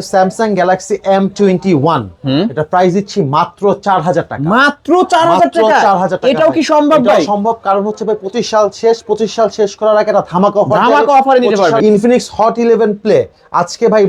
Samsung Galaxy M twenty one এটা price দিচ্ছি মাত্র চার হাজার টাকা। মাত্র চার হাজার টাকা? 4,000 টাকা। এটাও কি সম্ভব ভাই? সম্ভব কারণ হচ্ছে ভাই পঁচিশ সাল শেষ পঁচিশ সাল শেষ করার আগে একটা ধামাকা অফার ধামাকা এ নিতে পারবেন। ইনফিনিক্স হট ইলেভেন প্লে আজকে ভাই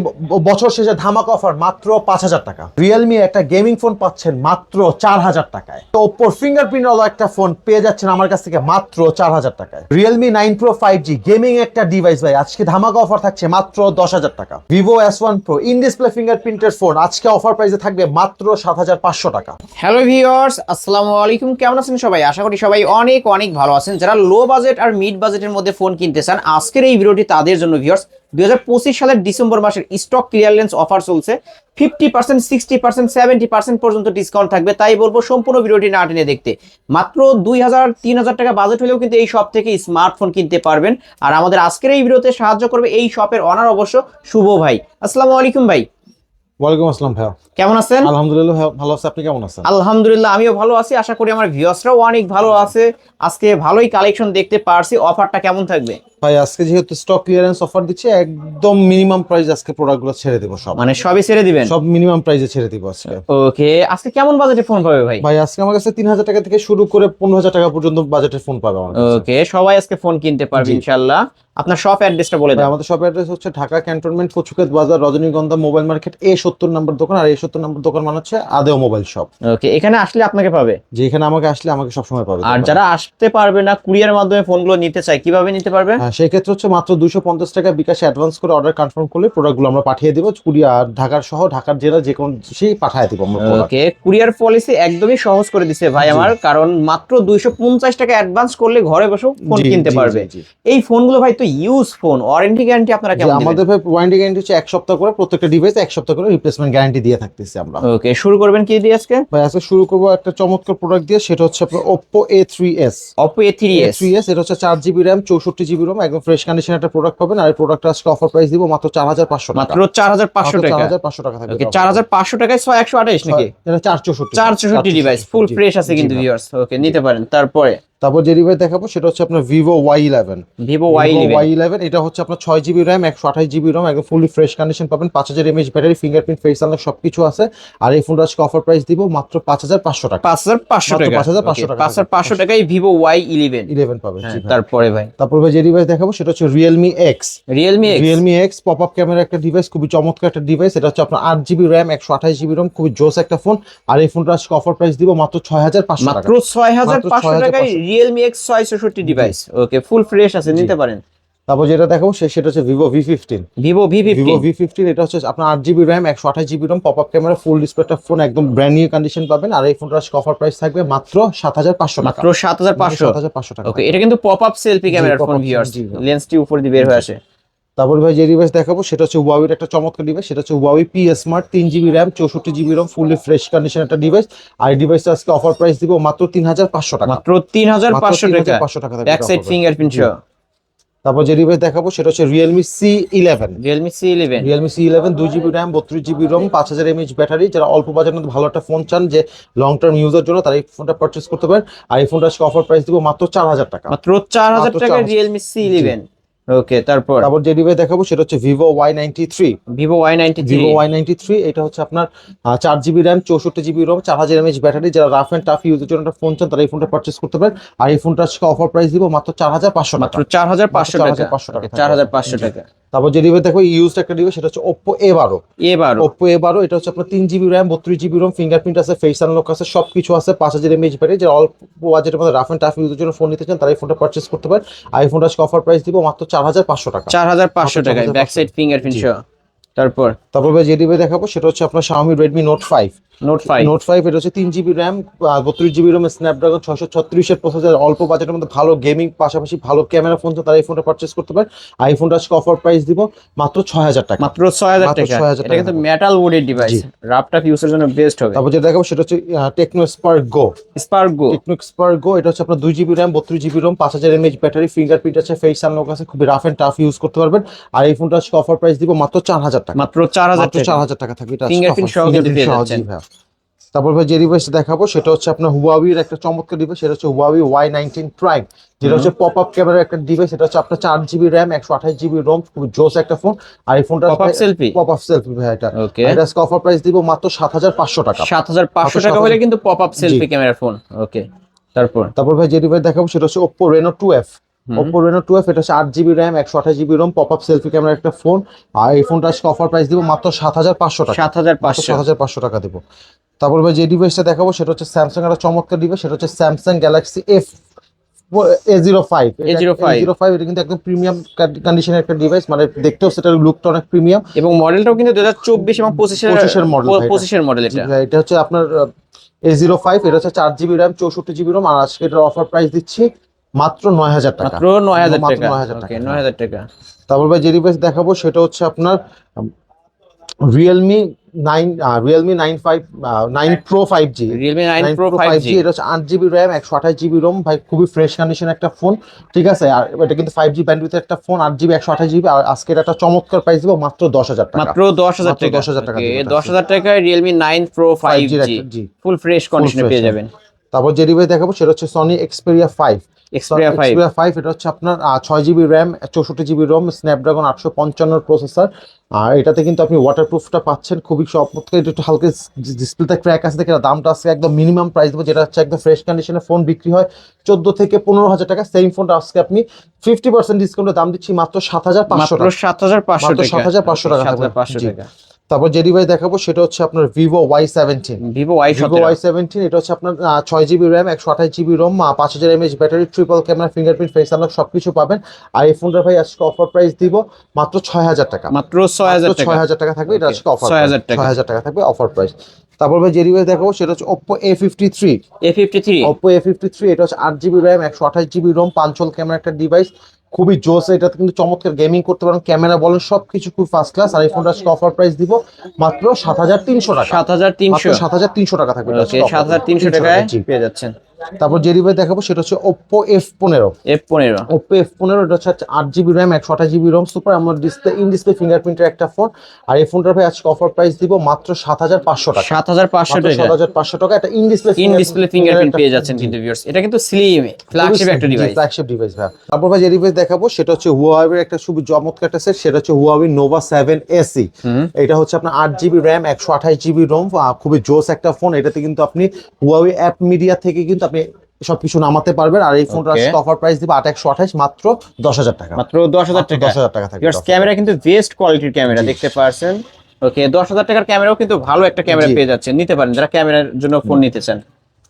বছর শেষে ধামাকা অফার মাত্র পাঁচ হাজার টাকা। রিয়েলমি একটা গেমিং ফোন পাচ্ছেন মাত্র চার হাজার টাকায়। তো ওপোর ফিঙ্গারপ্রিন্ট ওয়ালা একটা ফোন পেয়ে যাচ্ছেন আমার কাছ থেকে মাত্র চার হাজার টাকায়। Realme nine pro five G gaming একটা ডিভাইস ভাই আজকে ধামাকা অফার থাকছে মাত্র দশ হাজার টাকা। Vivo S one pro in ফিঙ্গারপ্রিন্টের phone. আজকে অফার প্রাইসে থাকবে মাত্র সাত হাজার পাঁচশো টাকা। হ্যালো ভিওর্স আসসালামু আলাইকুম। কেমন আছেন সবাই? আশা করি সবাই অনেক অনেক ভালো আছেন। যারা লো বাজেট আর মিড বাজেটের মধ্যে ফোন কিনতে চান, আজকের এই ভিডিওটি তাদের জন্য ভিউয়ার্স। দুই হাজার পঁচিশ সালের ডিসেম্বর মাসের স্টক ক্লিয়ারেন্স অফার চলছে। Fifty percent sixty percent seventy percent পর্যন্ত ডিসকাউন্ট থাকবে। তাই বলব সম্পূর্ণ ভিডিওটি না টেনে দেখতে। মাত্র দুই হাজার তিন হাজার টাকা বাজেট হলেও কিন্তু এই শপ থেকে স্মার্টফোন কিনতে পারবেন। আর আমাদের আজকের এই ভিডিওতে সাহায্য করবে এই শপের অনার অবশ্য শুভ ভাই। আসসালামু আলাইকুম ভাই। ওয়ালাইকুম আসসালাম ভাইয়া। কেমন আছেন? আলহামদুলিল্লাহ ভালো আছে। আপনি কেমন আছেন? আলহামদুলিল্লাহ আমিও ভালো আছি। আশা করি আমার ভিউয়ার্সরাও অনেক ভালো আছে। আজকে ভালোই কালেকশন দেখতে পারছি। অফারটা কেমন থাকবে? ভাই আজকে যেহেতু স্টক ক্লিয়ারেন্স অফার দিচ্ছে একদম মিনিমাম প্রাইস আজকে প্রোডাক্টগুলো ছেড়ে দেবো সব। মানে সবই ছেড়ে দিবেন? সব মিনিমাম প্রাইসে ছেড়ে দিব আজকে। ওকে আজকে কেমন বাজেটে ফোন পাবে ভাই? ভাই আজকে আমার কাছে তিন হাজার টাকা থেকে শুরু করে পনেরো হাজার টাকা পর্যন্ত বাজেটের ফোন পাবে আমার। ওকে সবাই আজকে ফোন কিনতে পারবে। ইনশাআল্লাহ। আপনার শপ অ্যাড্রেসটা বলে দাও আমাদের শপ অ্যাড্রেস হচ্ছে ঢাকা ক্যান্টনমেন্ট কচুকেত বাজার রজনীগন্ধা মোবাইল মার্কেট এ সত্তর নম্বর দোকান। আর এ সত্তর নম্বর দোকান মানে হচ্ছে আদেও মোবাইল শপ ওকে এখানে আসলে আপনাকে পাবে? যে এখানে আমাকে আসলে আমাকে সবসময় পাবে। আর যারা আসতে পারবে না কুরিয়ার মাধ্যমে ফোনগুলো নিতে চায় কীভাবে নিতে পারবে? হ্যাঁ সেই ক্ষেত্রে হচ্ছে মাত্র দুশো পঞ্চাশ টাকা বিকাশে অ্যাডভান্স করে অর্ডার কনফার্ম করলে প্রোডাক্টগুলো আমরা পাঠিয়ে দেবো। কুরিয়ার ঢাকার সহ ঢাকার জেলা যে কোনো সেই পাঠিয়ে দিব আমরা ওকে কুরিয়ার পলিসি একদমই সহজ করে দিছে ভাই আমার কারণ মাত্র দুইশো পঞ্চাশ টাকা অ্যাডভান্স করলে ঘরে বসেও ফোন কিনতে পারবে। এই ফোনগুলো ভাই তো ইউজ ফোন ওয়ারেন্টি গ্যারান্টি আপনারা কেমন আমাদের ভাই ওয়ারেন্টি গ্যারান্টি হচ্ছে এক সপ্তাহ করে প্রত্যেকটা ডিভাইস এক সপ্তাহ করে রিপ্লেসমেন্ট গ্যারান্টি দিয়ে থাকতেছি আমরা। ওকে শুরু করবেন কি দিয়ে আজকে? ভাই আজকে শুরু করব একটা চমৎকার প্রোডাক্ট দিয়ে সেটা হচ্ছে আপনার Oppo A three S Oppo A3s three S এটা হচ্ছে চার জিবি র্যাম চৌষট্টি জিবি রোম একদম ফ্রেশ কন্ডিশন একটা প্রোডাক্ট পাবেন আর এই প্রোডাক্টটা আজকে অফার প্রাইস দিব মাত্র চার হাজার পাঁচশো টাকা। মাত্র চার হাজার পাঁচশো চার টাকা। হাজার পাঁচশো টাকা থাকবে ওকে চার হাজার পাঁচশো টাকায় ছয় একশো আঠাইশ নাকি? এটা চার চৌষট্টি। চার চৌষট্টি ডিভাইস ফুল ফ্রেশ আছে কিন্তু। ভিউয়ার্স ওকে নিতে পারেন। তারপরে তারপর যে ডিভাইস দেখাবো সেটা হচ্ছে আপনার Vivo Y eleven Vivo Y Y eleven এটা হচ্ছে আপনার ছয় জিবি র্যাম একশো আঠাশ জিবি রোম একদম ফুলি ফ্রেশ কন্ডিশন পাবেন। পাঁচ হাজার mAh battery fingerprint face unlock সবকিছু আছে। আর এই ফোনটা আজকে অফার প্রাইস দিব মাত্র পাঁচ হাজার পাঁচশো টাকা। পাঁচ হাজার পাঁচশো টাকা। 5,500 টাকা। পাঁচ হাজার পাঁচশো টাকায় ভিভো ওয়াই ইলেভেন ইলেভেন পাবেন ভাই। তারপরে ভাই। তারপর ভাই যে ডিভাইস দেখাবো সেটা হচ্ছে Realme X Realme Realme X pop up camera একটা ডিভাইস খুবই চমৎকার একটা ডিভাইস এটা হচ্ছে আপনার আট জিবি র্যাম একশো আঠাশ জিবি রোম খুবই জোস একটা ফোন আর এই ফোনটা আজকে অফার প্রাইস দিব মাত্র ছয় হাজার পাঁচশো টাকা। মাত্র ছয় হাজার পাঁচশো 6,500 টাকায় রিয়েলমি এক্স ছয় চৌষট্টি ডিভাইস ওকে ফুল ফ্রেশ আছে নিতে পারেন। তারপর যেটা দেখো সে- সেটা হচ্ছে Vivo V fifteen Vivo V Vivo V fifteen এটা হচ্ছে আপনার আট জিবি র্যাম একশো আঠাশ GB RAM pop up camera full ডিসপ্লেটা ফোন একদম ব্র্যান্ড নিউ কন্ডিশন পাবেন। আর এই ফোনটা আজকে অফার প্রাইস থাকবে মাত্র সাত হাজার পাঁচশো টাকা। মাত্র সাত হাজার পাঁচশো। সাত হাজার পাঁচশো টাকা। ওকে এটা কিন্তু pop up selfie camera phone viewers. লেন্সটি উপর দিয়ে বের হয়ে আসে। তারপর ভাই যে ডিভাইস দেখাবো সেটা হচ্ছে ওয়াবির একটা চমৎকার ডিভাইস সেটা হচ্ছে ওয়াবি পি স্মার্ট তিন জিবি র্যাম চৌষট্টি GB ROM fully fresh condition একটা ডিভাইস আর এই ডিভাইসটা আজকে অফার প্রাইস দিব মাত্র তিন হাজার পাঁচশো টাকা। মাত্র তিন হাজার পাঁচশো টাকা। 3,500 টাকা ব্যাক সাইড ফিঙ্গারপ্রিন্ট সহ। তারপর যে ডিভাইস দেখাবো সেটা হচ্ছে Realme C eleven Realme C eleven Realme C eleven দুই জিবি র্যাম বত্রিশ জিবি রম পাঁচ হাজার এমএইচ ব্যাটারি যারা অল্প বাজারের মধ্যে ভালো একটা ফোন চান যে লং টার্ম ইউজের জন্য তারা এই ফোনটা পারচেস করতে পারেন। আর এই ফোনটা আজকে অফার প্রাইস দিব মাত্র চার হাজার টাকা। মাত্র চার হাজার টাকা রিয়েলমি সি ইলেভেন ওকে তারপর? তারপর যে ডিভাইস দেখাবো সেটা হচ্ছে Vivo Y ninety three Vivo Y ninety Vivo Y ninety three এটা হচ্ছে আপনার চার জিবি র্যাম চৌষট্টি জিবি রোম চার হাজার ব্যাটারি যারা রাফ অ্যান্ড টাফ ইউজের জন্য একটা ফোন চান তারা এই ফোনটা পারচেস করতে পারেন। আর এই ফোনটা আজকে অফার প্রাইস দিব মাত্র চার হাজার পাঁচশো মাত্র টাকা। চার হাজার পাঁচশো মাত্র টাকা। 4,500 টাকা। চার হাজার পাঁচশো টাকা। তারপর যে ডিভাইস দেখো ইউজড একটা ডিভাইস সেটা হচ্ছে ওপ্পো এ বারো। এবার ওপ্পো এ বারো এটা হচ্ছে আপনার তিন জিবি র্যাম বত্রিশ জিবি রোম ফিঙ্গারপ্রিন্ট আছে ফেস আনলক আছে সব কিছু আছে পাঁচ হাজার ব্যাটারি যারা অল্প বাজেটের মধ্যে রাফ অ্যান্ড টাফ ইউজের জন্য ফোন নিতে চান তারা এই ফোনটা পারচেস করতে পারেন। আর এই ফোনটা আজকে অফার প্রাইস দিব মাত্র চার হাজার পাঁচশো টাকা। চার হাজার পাঁচশো টাকায় ব্যাক সাইড ফিঙ্গারপ্রিন্ট। সহ। তারপর? তারপর যেটি দেখাবো সেটা হচ্ছে আপনার Xiaomi Redmi Note 5 note five note five এটা হচ্ছে তিন জিবি র্যাম বত্রিশ জিবি র্যাম স্ন্যাপড্রাগন ছশো ছত্রিশের প্রসেসর অল্প বাজেটের মধ্যে ভালো গেমিং পাশাপাশি ভালো ক্যামেরা ফোন তারা এই ফোনটা পারচেস করতে পারেন আর এই ফোনটা আজকে অফার প্রাইস দিব মাত্র ছয় হাজার টাকা। মাত্র ছয় হাজার টাকা। 6,000 এটা কিন্তু টাকা। মেটাল উডের ডিভাইস। ইউজের জন্য বেস্ট হবে। তারপর যেটা দেখাবো সেটা হচ্ছে Tecno Spark Go Spark Go Tecno Spark Go এটা হচ্ছে আপনার দুই জিবি র্যাম বত্রিশ জিবি রোম পাঁচ হাজার এমএইচ ব্যাটারি ফিঙ্গারপ্রিন্ট আছে ফেস আনলক আছে খুবই রাফ এন্ড টাফ ইউজ করতে পারবেন। আর এই ফোনটা আজকে অফার প্রাইস দিব মাত্র চার হাজার টাকা। মাত্র চার হাজার টাকা। চার হাজার টাকা থাকবে এটা সহ তারপর ভাই যে ডিভাইসটা দেখাবো সেটা হচ্ছে আপনার হুয়াবির একটা চমৎকার ডিভাইস সেটা হচ্ছে হুয়াবি ওয়াই নাইনটিন প্রাইম যেটা হচ্ছে পপ আপ ক্যামেরার একটা ডিভাইস সেটা হচ্ছে আপনার চার জিবি র্যাম একশো আঠাশ জিবি রোম খুব জোস একটা ফোন আর এই ফোনটা pop up selfie pop up selfie ভাই এটা। এটা অফার প্রাইস দিব মাত্র সাত হাজার পাঁচশো টাকা। সাত হাজার পাঁচশো টাকা হলে কিন্তু pop up selfie camera phone okay তারপর? তারপর ভাই যে ডিভাইস দেখাবো সেটা হচ্ছে Oppo Reno two F Oppo Reno 12 এটা হচ্ছে 8GB RAM 128GB pop up selfie camera একটা ফোন আর এই ফোনটা আজকে অফার প্রাইস দিব মাত্র 7500 টাকা। 7500 7500 টাকা দেব। তারপর ভাই যে ডিভাইসটা দেখাবো সেটা হচ্ছে স্যামসাং একটা চমৎকার ডিভাইস সেটা হচ্ছে Samsung Galaxy F A zero five A zero five zero five এটা কিন্তু একদম প্রিমিয়াম কন্ডিশনের একটা ডিভাইস মানে দেখতেও সেটার লুকটা অনেক প্রিমিয়াম এবং মডেলটাও কিন্তু দু হাজার চব্বিশ এবং মডেল পঁচিশের মডেল এটা। হচ্ছে আপনার এ জিরো ফাইভ এটা হচ্ছে চার জিবি র্যাম চৌষট্টি জিবি র্যাম আর আজকে এটার অফার প্রাইস দিচ্ছি মাত্র নয় হাজার টাকা। মাত্র নয় হাজার টাকা। 9,000 টাকা। নয় হাজার টাকা। তারপর ভাই যে ডিভাইস দেখাবো সেটা হচ্ছে আপনার Realme nine Realme nine five nine pro five G Realme nine pro five G এটা হচ্ছে আট জিবি র্যাম একশো আঠাশ জিবি রোম ভাই খুবই ফ্রেশ কন্ডিশন একটা ফোন ঠিক আছে? আর এটা কিন্তু ফাইভ জি ব্যান্ডউইথ একটা ফোন আট জিবি একশো আঠাশ জিবি আর আজকে একটা চমৎকার প্রাইস দিব মাত্র দশ হাজার টাকা। মাত্র দশ হাজার টাকা। 10,000 টাকা দশ হাজার টাকায় Realme nine pro five G. Full fresh কন্ডিশনে পেয়ে। যাবেন। তারপর যে ডিভাইস দেখাবো সেটা হচ্ছে Sony Xperia five Xperia five এটা হচ্ছে আপনার ছয় জিবি র্যাম চৌষট্টি জিবি রোম স্ন্যাপড্রাগন আটশো পঞ্চান্ন প্রসেসর আর এটাতে কিন্তু আপনি ওয়াটারপ্রুফটা পাচ্ছেন খুবই চমৎকার এটা একটু হালকা ডিসপ্লেতে ক্র্যাক আছে দেখে দামটা আছে একদম মিনিমাম প্রাইস দেবো যেটা হচ্ছে একদম ফ্রেশ কন্ডিশনে ফোন বিক্রি হয় চোদ্দ থেকে পনেরো হাজার টাকা। সেম ফোনটা আজকে আপনি ফিফটি পার্সেন্ট ডিসকাউন্টে দাম দিচ্ছি মাত্র সাত হাজার পাঁচশো টাকা। সাত হাজার পাঁচশো টাকা। সাত হাজার পাঁচশো। টাকা। তারপর যে ডিভাইস দেখাবো সেটা হচ্ছে আপনার Vivo Y seventeen Vivo Y Vivo Y seventeen এটা হচ্ছে আপনার ছয় জিবি র্যাম একশো আঠাশ জিবি রোম পাঁচ হাজার mAh battery triple camera fingerprint face unlock সবকিছু পাবেন। আর এই ফোনটা ভাই আজকে অফার প্রাইস দিব মাত্র ছয় হাজার টাকা। মাত্র ছয় হাজার টাকা। ছয় হাজার টাকা থাকবে এটা আজকে অফার 6,000 টাকা। ছয় হাজার টাকা থাকবে অফার প্রাইস তারপর ভাই যে ডিভাইস দেখাবো সেটা হচ্ছে Oppo A fifty three A fifty three Oppo A fifty three এটা হচ্ছে আট জিবি র্যাম একশো আঠাশ জিবি রোম পাঞ্চল ক্যামেরা একটা ডিভাইস খুবই জোস এটাতে কিন্তু চমৎকার গেমিং করতে পারেন ক্যামেরা বলেন সবকিছু খুব ফার্স্ট ক্লাস আর এই ফোনটা আজকে অফার প্রাইস দিব মাত্র সাত হাজার তিনশো টাকা। সাত হাজার তিনশো। সাত হাজার তিনশো টাকা থাকবে সাত হাজার তিনশো 300 টাকায় পেয়ে যাচ্ছেন। তারপর যে ডিভাইস দেখাবো সেটা হচ্ছে ওপো এফ পনেরো। এফ পনেরো। ওপো এফ পনেরো এটা হচ্ছে আট জিবি র্যাম একশো আঠাশ জিবি রোম সুপার আমার ডিসপ্লে ইন ডিসপ্লে ফিঙ্গারপ্রিন্টের একটা ফোন আর এই ফোনটার ভাই আজকে অফার প্রাইস দিব মাত্র সাত হাজার পাঁচশো টাকা। সাত হাজার পাঁচশো মাত্র টাকা। সাত হাজার পাঁচশো টাকা এটা in display in display fingerprint পেয়ে যাচ্ছেন কিন্তু ভিউয়ার্স এটা কিন্তু স্লিম ফ্ল্যাগশিপ একটা ডিভাইস ফ্ল্যাগশিপ ডিভাইস ভাই। তারপর ভাই যে ডিভাইস দেখাবো সেটা হচ্ছে হুয়াওয়ের একটা খুব চমৎকার একটা সেট সেটা হচ্ছে হুয়াওয়ে নোভা সেভেন এসি এটা হচ্ছে আপনার আট জিবি র্যাম একশো আঠাশ জিবি রোম খুবই জোস একটা ফোন এটাতে কিন্তু আপনি হুয়াওয়ে অ্যাপ মিডিয়া থেকে কিন্তু আপনি সবকিছু নামাতে পারবেন। আর এই ফোনটা. অফার প্রাইস দিবে আট একশো আঠাশ মাত্র দশ হাজার টাকা। মাত্র দশ হাজার টাকা। দশ হাজার টাকা থাকবে ক্যামেরা কিন্তু বেস্ট কোয়ালিটির ক্যামেরা দেখতে পাচ্ছেন ওকে দশ হাজার টাকার ক্যামেরাও কিন্তু ভালো একটা ক্যামেরা পেয়ে যাচ্ছেন। নিতে পারেন যারা ক্যামেরার জন্য ফোন নিতে চান।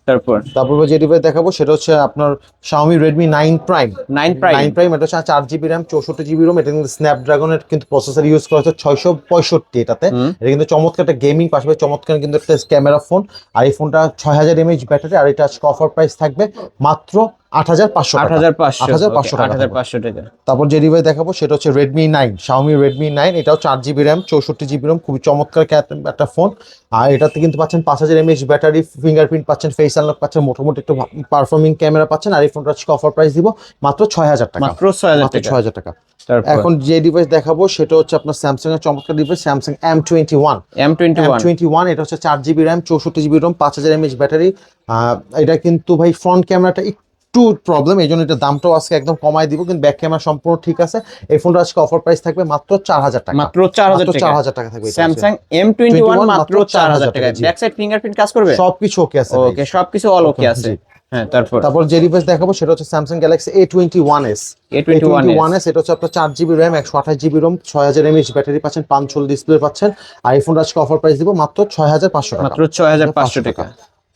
তারপর? তারপর যে ডিভাইস দেখাবো সেটা হচ্ছে আপনার Xiaomi Redmi 9 Prime nine Prime? 9 Prime এটা হচ্ছে চার জিবি র্যাম চৌষট্টি জিবি রোম এটা কিন্তু স্ন্যাপড্রাগনের কিন্তু প্রসেসর ইউজ করা হচ্ছে ছয়শো পঁয়ষট্টি এটাতে। এটা কিন্তু চমৎকার একটা গেমিং পাশাপাশি চমৎকার কিন্তু একটা ক্যামেরা ফোন আর এই ফোনটা ছয় হাজার এমএইচ ব্যাটারি আর এটা অফার প্রাইস থাকবে মাত্র আট হাজার পাঁচশো আট হাজার পাঁচশো 8,500 টাকা আট হাজার। পাঁচশো টাকা। তারপর যে ডিভাইস দেখাবো সেটা হচ্ছে Redmi nine Xiaomi Redmi nine এটাও চার জিবি র্যাম চৌষট্টি জিবি র্যাম খুবই চমৎকার একটা ফোন আর এটাতে কিন্তু পাচ্ছেন পাঁচ হাজার এমএইচ ব্যাটারি ফিঙ্গারপ্রিন্ট পাচ্ছেন ফেস আনলক পাচ্ছেন মোটামুটি একটু পারফর্মিং ক্যামেরা পাচ্ছেন আর এই ফোনটা আজকে অফার প্রাইস দিব মাত্র ছয় হাজার টাকা। মাত্র ছয় হাজার টাকা। ছয় হাজার টাকা। এখন যে ডিভাইস দেখাবো সেটা হচ্ছে আপনার স্যামসাং এর চমৎকার device Samsung M twenty one M twenty one twenty one এটা হচ্ছে চার জিবি র্যাম চৌষট্টি জিবি রোম পাঁচ হাজার এমএইচ ব্যাটারি এটা কিন্তু ভাই ফ্রন্ট ক্যামেরাটা একটু প্রবলেম এই জন্য এটা দামটাও আজকে একদম কমায় দিব কিন্তু ব্যাক ক্যামেরা সম্পূর্ণ ঠিক আছে। এই ফোনটা আজকে অফার প্রাইস থাকবে মাত্র চার হাজার টাকা। মাত্র চার হাজার টাকা। চার হাজার টাকা থাকবে স্যামসাং এম টোয়েন্টি ওয়ান মাত্র চার হাজার টাকা। ব্যাক সাইড ফিঙ্গারপ্রিন্ট কাজ করবে? সবকিছু ওকে আছে ওকে সবকিছু অল ওকে আছে। হ্যাঁ তারপর? তারপর যে ডিভাইস দেখাবো সেটা হচ্ছে Samsung Galaxy A twenty one S A twenty one S এটা হচ্ছে আপনার চার জিবি র্যাম একশো আঠাশ জিবি রোম ছয় হাজার এমএইচ ব্যাটারি পাচ্ছেন পাঁচ ডিসপ্লে পাচ্ছেন। আর এই ফোনটা আজকে অফার প্রাইস দিব মাত্র ছয় হাজার পাঁচশো টাকা। মাত্র ছয় হাজার পাঁচশো টাকা।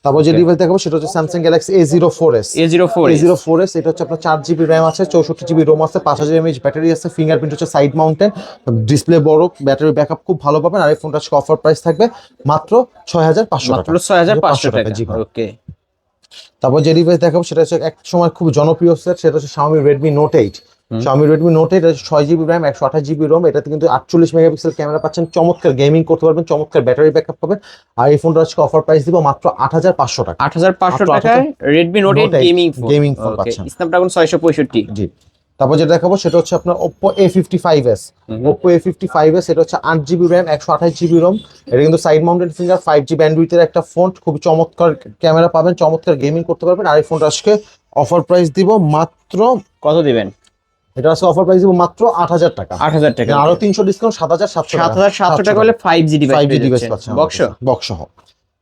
তারপর যে ডিভাইস দেখাবো সেটা হচ্ছে Samsung Galaxy A zero four S A zero four A zero four S এটা হচ্ছে আপনার চার জিবি র্যাম আছে চৌষট্টি জিবি রোম আছে পাঁচ হাজার এমএইচ ব্যাটারি আছে ফিঙ্গারপ্রিন্ট হচ্ছে সাইড মাউন্টেন ডিসপ্লে বড় ব্যাটারি ব্যাকআপ খুব ভালো পাবেন আর এই ফোনটা আজকে অফার প্রাইস থাকবে মাত্র ছয় হাজার পাঁচশো মাত্র ছয় হাজার পাঁচশো টাকা। জি। ওকে তারপর যে ডিভাইস দেখাবো সেটা হচ্ছে এক সময় খুব জনপ্রিয় সেট সেটা হচ্ছে Xiaomi Redmi Note 8 Xiaomi Redmi Note 8 এটা ছয় জিবি র্যাম একশো আঠাশ জিবি রোম এটাতে কিন্তু আটচল্লিশ মেগাপিক্সেল ক্যামেরা পাচ্ছেন। চমৎকার গেমিং করতে পারবেন চমৎকার ব্যাটারি ব্যাকআপ পাবেন। আর এই ফোনটা আজকে অফার প্রাইস দিব মাত্র আট হাজার পাঁচশো টাকা। আট হাজার পাঁচশো টাকায় Redmi Note eight 8 gaming phone পাচ্ছেন। স্ন্যাপড্রাগন ছয়শো পঁয়ষট্টি। জি। তারপর যেটা দেখাবো সেটা হচ্ছে আপনার Oppo A fifty five S Oppo A fifty five S এটা হচ্ছে আট জিবি র্যাম একশো আঠাশ জিবি রোম এটা কিন্তু side mounted finger five G ব্যান্ডউইথের একটা ফোন খুব চমৎকার ক্যামেরা পাবেন চমৎকার গেমিং করতে পারবেন। আর এই ফোনটা আজকে অফার প্রাইস দিব মাত্র কত দিবেন? এটা আছে অফার প্রাইস মাত্র আট হাজার টাকা। আট হাজার টাকা। আরও তিনশো ডিসকাউন্ট সাত হাজার সাতশো সাত হাজার সাতশো টাকা হলে five G device five G device পাচ্ছেন বক্স? বক্স সহ।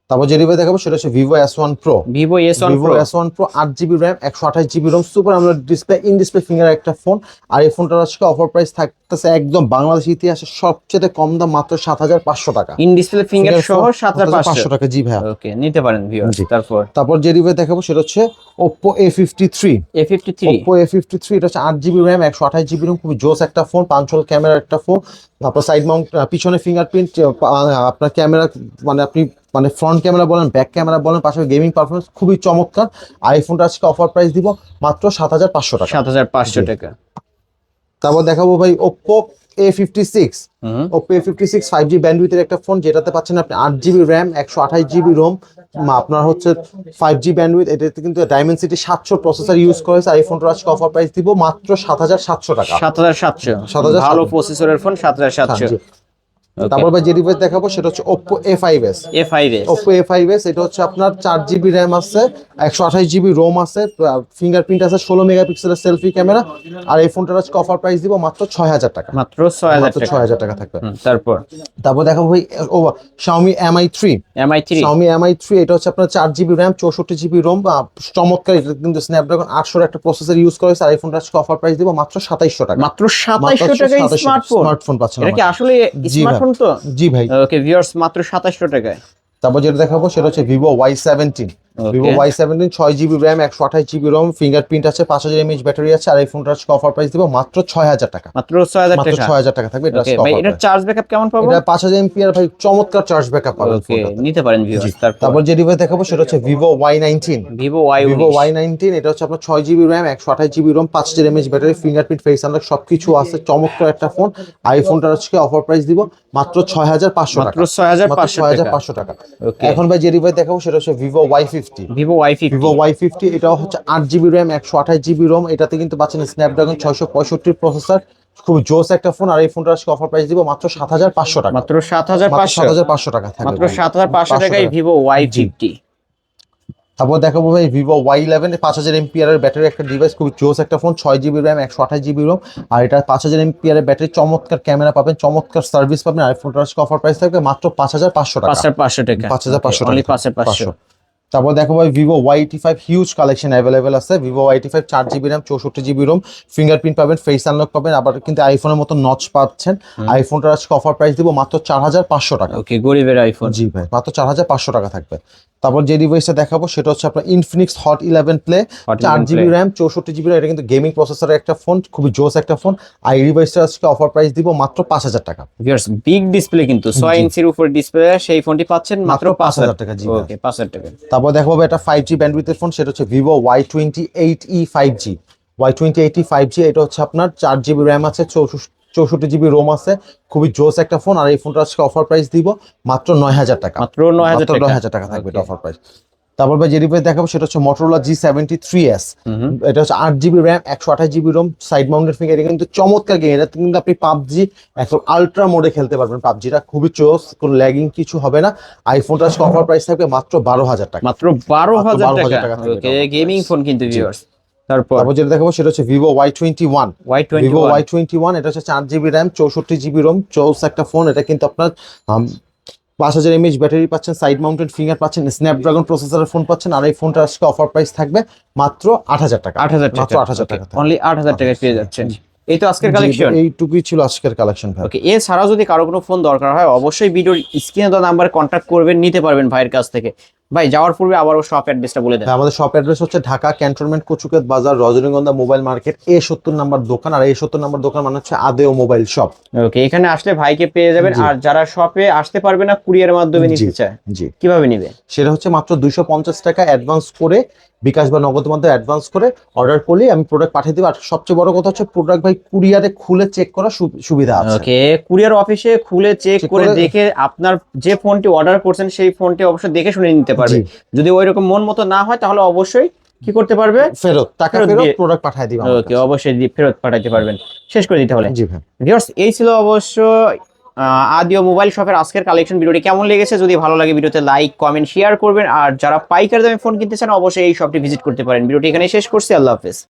তারপর যে ডিভাইস দেখাবো সেটা হচ্ছে Vivo S one Pro Vivo S one Vivo S one Pro আট জিবি র্যাম একশো আঠাশ জিবি রোম সুপার আমরা ডিসপ্লে ইন ডিসপ্লে ফিঙ্গার একটা ফোন আর এই ফোনটার আজকে অফার প্রাইস থাকতেছে একদম বাংলাদেশ ইতিহাসে সবচেয়ে কম দাম মাত্র সাত হাজার পাঁচশো টাকা। ইন ডিসপ্লে ফিঙ্গার সহ সাত হাজার পাঁচশো। টাকা জি ভাইয়া। ওকে নিতে পারেন জি। তারপর? তারপর যে ডিভাইস দেখাবো সেটা হচ্ছে Oppo A fifty three A fifty three Oppo A fifty three এটা হচ্ছে আট জিবি র্যাম একশো আঠাশ জিবি রোম খুবই জোস একটা ফোন পাঁচশোল ক্যামেরার একটা ফোন তারপর সাইড মাউন্ট পিছনে ফিঙ্গারপ্রিন্ট আপনার ক্যামেরা মানে আপনি মানে ফ্রন্ট ক্যামেরা বলেন ব্যাক ক্যামেরা বলেন পাশাপাশি গেমিং পারফরমেন্স খুবই চমৎকার। আইফোনটা আজকে অফার প্রাইস দিব মাত্র সাত হাজার পাঁচশো টাকা। সাত হাজার পাঁচশো টাকা। তারপর দেখাবো ভাই Oppo A fifty six Oppo A fifty six five G ব্যান্ডউইথের একটা ফোন যেটাতে পাচ্ছেন আপনি আট জিবি র্যাম একশো আঠাশ জিবি রোম আপনার হচ্ছে ফাইভ জি ব্যান্ডউইথ এটাতে কিন্তু ডায়মন্ড সিটি সাতশো প্রসেসর ইউজ করেছে আর এই ফোনটা আজকে অফার প্রাইস দিব মাত্র সাত হাজার সাতশো টাকা। সাত হাজার সাতশো। 7,700 ভালো প্রসেসরের ফোন সাত হাজার সাতশো। জি। তারপর ভাই যে ডিভাইস দেখাবো সেটা হচ্ছে S Oppo A five S এটা হচ্ছে আপনার চার জিবি র্যাম আছে একশো আঠাশ জিবি রোম আছে ফিঙ্গারপ্রিন্ট আছে ষোলো মেগাপিক্সেলের সেলফি ক্যামেরা আর এই ফোনটার আজকে অফার প্রাইস দিব মাত্র ছয় হাজার টাকা। মাত্র টাকা। থাকবে। তারপর? তারপর দেখাবো ভাই ও এটা হচ্ছে আপনার চার জিবি র্যাম চৌষট্টি জিবি রোম চমৎকার এটা কিন্তু স্ন্যাপড্রাগন আটশোর একটা প্রসেসর ইউজ করেছে আর এই ফোনটা আজকে অফার প্রাইস দিব মাত্র সাতাইশশো টাকা। মাত্র সাতাইশশো টাকায় স্মার্টফোন স্মার্টফোন পাচ্ছেন এটা কি আসলে। স্মার্টফোন তো জি ভাই ওকে ভিউয়ার্স মাত্র সাতাইশশো টাকায় তারপর যেটা দেখাবো সেটা হচ্ছে Vivo Y seventeen. Vivo Y seventeen ছয় জিবি র্যাম একশো আঠাশ জিবি রোম ফিঙ্গারপ্রিন্ট আছে পাঁচ হাজার এমএইচ ব্যাটারি আছে আর এই ফোনটা আজকে অফার প্রাইস দিব মাত্র ছয় হাজার টাকা। মাত্র ছয় হাজার মাত্র ছয় হাজার টাকা থাকবে এটা চার্জ ব্যাকআপ কেমন পাবো? এটা পাঁচ হাজার এমপিআর ভাই চমৎকার চার্জ ব্যাকআপ পাবেন নিতে পারেন ভিউয়ার্স তারপর। যে ডিভাইস দেখাবো সেটা হচ্ছে Vivo Y nineteen Vivo Y Vivo Y nineteen এটা হচ্ছে আপনার ছয় জিবি র্যাম একশো আঠাশ জিবি রোম পাঁচ হাজার MH battery fingerprint face unlock সবকিছু আছে চমৎকার একটা ফোন আইফোনটার আজকে অফার প্রাইস দিব মাত্র ছয় হাজার পাঁচশো টাকা। মাত্র ছয় হাজার পাঁচশো টাকা। এখন ভাই যে ডিভাইস দেখাবো সেটা হচ্ছে Vivo Y fifty Vivo Y fifty Vivo Y fifty এটাও হচ্ছে আট জিবি র্যাম একশো আঠাশ জিবি রোম এটাতে কিন্তু পাচ্ছেন স্ন্যাপড্রাগন ছয়শো পঁয়ষট্টির প্রসেসর খুব জোস একটা ফোন আর এই ফোনটা আজকে অফার প্রাইস দিব মাত্র সাত হাজার পাঁচশো টাকা। মাত্র সাত হাজার পাঁচশো। সাত হাজার পাঁচশো টাকা মাত্র সাত হাজার পাঁচশো টাকায় ভিভো ওয়াই ফিফটি তারপর দেখাবো ভাই ভিভো ওয়াই ইলেভেন পাঁচ হাজার এমপিআর এর ব্যাটারি একটা ডিভাইস খুব জোস একটা ফোন ছয় জিবি র্যাম একশো আঠাশ জিবি রোম আর এটা পাঁচ হাজার এমপিআর ব্যাটারি চমৎকার ক্যামেরা পাবেন চমৎকার সার্ভিস পাবেন। আর ফোনটার আজকে অফার প্রাইস থাকবে মাত্র পাঁচ হাজার পাঁচশো টাকা। পাঁচ হাজার পাঁচশো টাকা। পাঁচ হাজার পাঁচশো টাকা। পাঁচ হাজার পাঁচশো। তারপর দেখো ভাই Vivo Y T five huge collection available আছে। ভিভো ওয়াই টি ফাইভ চার জিবি র্যাম চৌষট্টি জিবি রোম ফিঙ্গারপ্রিন্ট পাবেন ফেস আনলক পাবেন আবার কিন্তু আইফোনের মতো নচ পাচ্ছেন। আইফোনটার আজকে অফার প্রাইস দিব মাত্র চার হাজার পাঁচশো টাকা। ওকে গরিবের আইফোন জি ভাই মাত্র চার হাজার পাঁচশো টাকা থাকবে। তারপর যে ডিভাইসটা দেখাবো সেটা হচ্ছে আপনার ইনফিনিক্স হট ইলেভেন প্লে চার জিবি। র্যাম চৌষট্টি জিবি এটা কিন্তু গেমিং প্রসেসরের একটা ফোন খুবই জোস একটা ফোন আর এই ডিভাইসটা আজকে অফার প্রাইস দিব মাত্র পাঁচ হাজার টাকা। ভিউয়ার্স বিগ ডিসপ্লে কিন্তু ছয় ইঞ্চির উপর ডিসপ্লে সেই ফোনটি পাচ্ছেন মাত্র পাঁচ হাজার টাকা, জি ওকে পাঁচ হাজার টাকা। তারপর দেখো এটা ফাইভ জি ব্যান্ডউইথের ফোন সেটা হচ্ছে Vivo Y twenty eight E five G Y twenty eight E five G এটা হচ্ছে আপনার চার জিবি র্যাম আছে চৌষট্টি জিবি রোম আছে খুবই জোস একটা ফোন আর এই ফোনটা আজকে অফার প্রাইস দিব মাত্র নয় হাজার টাকা। মাত্র নয় হাজার টাকা। নয় হাজার টাকা থাকবে এটা অফার প্রাইস তারপর ভাই যে ডিভাইস দেখাবো সেটা হচ্ছে Motorola G seventy three S এটা হচ্ছে আট জিবি র্যাম একশো আঠাশ GB ROM side mounted finger এটা কিন্তু চমৎকার গেম এটা কিন্তু আপনি পাবজি একদম আলট্রা মোডে খেলতে পারবেন। পাবজিটা খুবই চোস কোনো ল্যাগিং কিছু হবে না। আইফোনটা আজকে অফার প্রাইস থাকবে মাত্র বারো হাজার টাকা। মাত্র বারো হাজার 12,000 টাকা। গেমিং ফোন কিন্তু ভিউয়ার্স তারপর? তারপর যেটা দেখাবো সেটা হচ্ছে Vivo Y twenty one Y twenty Vivo Y twenty one এটা হচ্ছে চার জিবি র্যাম চৌষট্টি জিবি রোম চৌস একটা ফোন এটা কিন্তু আপনার পাঁচ হাজার এমএইচ ব্যাটারি পাচ্ছেন সাইড মাউন্টেড ফিঙ্গার পাচ্ছেন স্ন্যাপড্রাগন প্রসেসরের ফোন পাচ্ছেন আর এই ফোনটা আজকে অফার প্রাইস থাকবে মাত্র আট হাজার টাকা। আট হাজার মাত্র আট হাজার টাকা। অনলি আট হাজার টাকায় পেয়ে যাচ্ছেন। এই তো আজকের কালেকশন এইটুকুই ছিল আজকের কালেকশন ভাই। ওকে এছাড়াও যদি কারও কোনো ফোন দরকার হয় অবশ্যই ভিডিওর স্ক্রিনে দেওয়া নাম্বারে কন্ট্যাক্ট করবেন নিতে পারবেন ভাইয়ের কাছ থেকে। ভাই যাওয়ার পূর্বে আবারও শপ অ্যাড্রেসটা বলে দেন। হ্যাঁ, আমাদের শপ অ্যাড্রেস হচ্ছে ঢাকা ক্যান্টনমেন্ট কচুকেত বাজার রজনীগন্ধা মোবাইল মার্কেট এ সত্তর নাম্বার দোকান। আর এই সত্তর নাম্বার দোকান মানে হচ্ছে আদেও মোবাইল শপ ওকে এখানে আসলে ভাইকে পেয়ে যাবেন। আর যারা শপে আসতে পারবে না কুরিয়ারের মাধ্যমে নিতে চায় জি। কীভাবে নিবে? সেটা হচ্ছে মাত্র দুইশো পঞ্চাশ টাকা অ্যাডভান্স করে বিকাশ বা নগদ মাধ্যমে অ্যাডভান্স করে অর্ডার করলেই আমি প্রোডাক্ট পাঠিয়ে দেবো। আর সবচেয়ে বড় কথা হচ্ছে প্রোডাক্ট ভাই কুরিয়ারে খুলে চেক করা সুবিধা আছে। ওকে কুরিয়ার অফিসে খুলে চেক করে করে- দেখে আপনার যে ফোনটি অর্ডার করছেন সেই ফোনটি অবশ্যই দেখে শুনে নিতে পারবে। যদি ওই রকম মন মতো না হয় তাহলে অবশ্যই কি করতে পারবে? ফেরত টাকা ফেরত প্রোডাক্ট পাঠিয়ে দিবেন ওকে অবশ্যই ফেরত পাঠাইতে পারবেন। শেষ করে দিতে হলে জি ভাই। ভিউয়ার্স এই ছিল অবশ্য আহ, আদিও মোবাইল শপের আজকের কালেকশন ভিডিওটি কেমন লেগেছে? যদি ভালো লাগে ভিডিওতে লাইক কমেন্ট শেয়ার করবেন। আর যারা পাইকার দামে ফোন কিনতে চান অবশ্যই এই শপটি ভিজিট করতে পারেন। ভিডিওটি এখানে শেষ করছি। আল্লাহ হাফেজ।